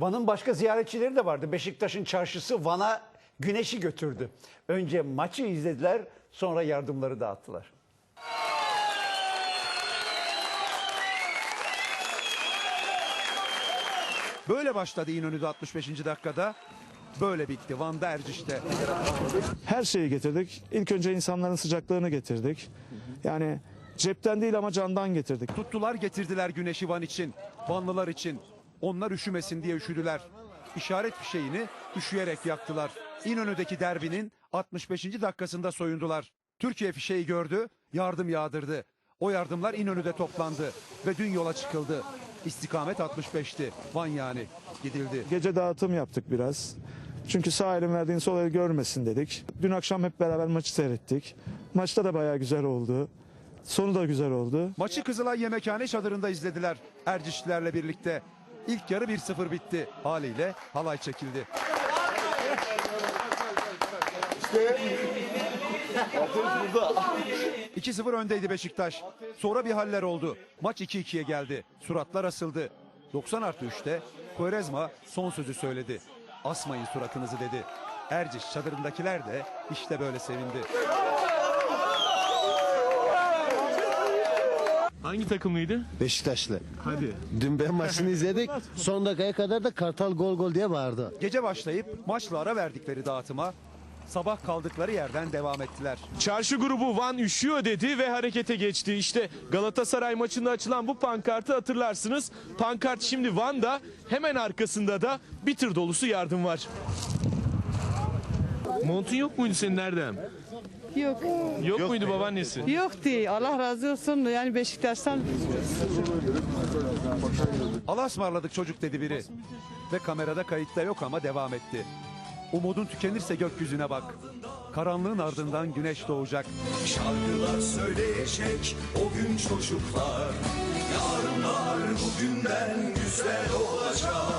Van'ın başka ziyaretçileri de vardı. Beşiktaş'ın çarşısı Van'a güneşi götürdü. Önce maçı izlediler, sonra yardımları dağıttılar. Böyle başladı İnönü'de 65. dakikada. Böyle bitti Van'da Erciş'te. Her şeyi getirdik. İlk önce insanların sıcaklığını getirdik. Yani cepten değil ama candan getirdik. Tuttular getirdiler güneşi Van için. Vanlılar için. Onlar üşümesin diye üşüdüler. İşaret fişeğini üşüyerek yaktılar. İnönü'deki derbinin 65. dakikasında soyundular. Türkiye fişeği gördü, yardım yağdırdı. O yardımlar İnönü'de toplandı ve dün yola çıkıldı. İstikamet 65'ti. Van yani. Gidildi. Gece dağıtım yaptık biraz. Çünkü sağ elin verdiğin sol el görmesin dedik. Dün akşam hep beraber maçı seyrettik. Maçta da bayağı güzel oldu. Sonu da güzel oldu. Maçı Kızılay Yemekhane çadırında izlediler. Ercişlilerle birlikte. İlk yarı 1-0 bitti. Haliyle halay çekildi. İşte 2-0 öndeydi Beşiktaş. Sonra bir haller oldu. Maç 2-2'ye geldi. Suratlar asıldı. 90 artı 3'te Quaresma son sözü söyledi. Asmayın suratınızı dedi. Erciş çadırındakiler de işte böyle sevindi. Hangi takımlıydı? Beşiktaşlı. Hadi. Dün ben maçını izledik. Son dakikaya kadar da Kartal gol gol diye bağırdı. Gece başlayıp maçla ara verdikleri dağıtıma sabah kaldıkları yerden devam ettiler. Çarşı grubu Van üşüyor dedi ve harekete geçti. İşte Galatasaray maçında açılan bu pankartı hatırlarsınız. Pankart şimdi Van'da hemen arkasında da bir tır dolusu yardım var. Montun yok muydu senin Erdem? Yok. Yok, muydu babaannesi? Yok değil. Allah razı olsun. Yani Beşiktaş'tan Allah'a ısmarladık çocuk dedi biri. Ve kamerada kayıtta yok ama devam etti. Umudun tükenirse gökyüzüne bak. Karanlığın ardından güneş doğacak. Şarkılar söyleyecek o gün çocuklar Yarınlar bugünden güzel olacak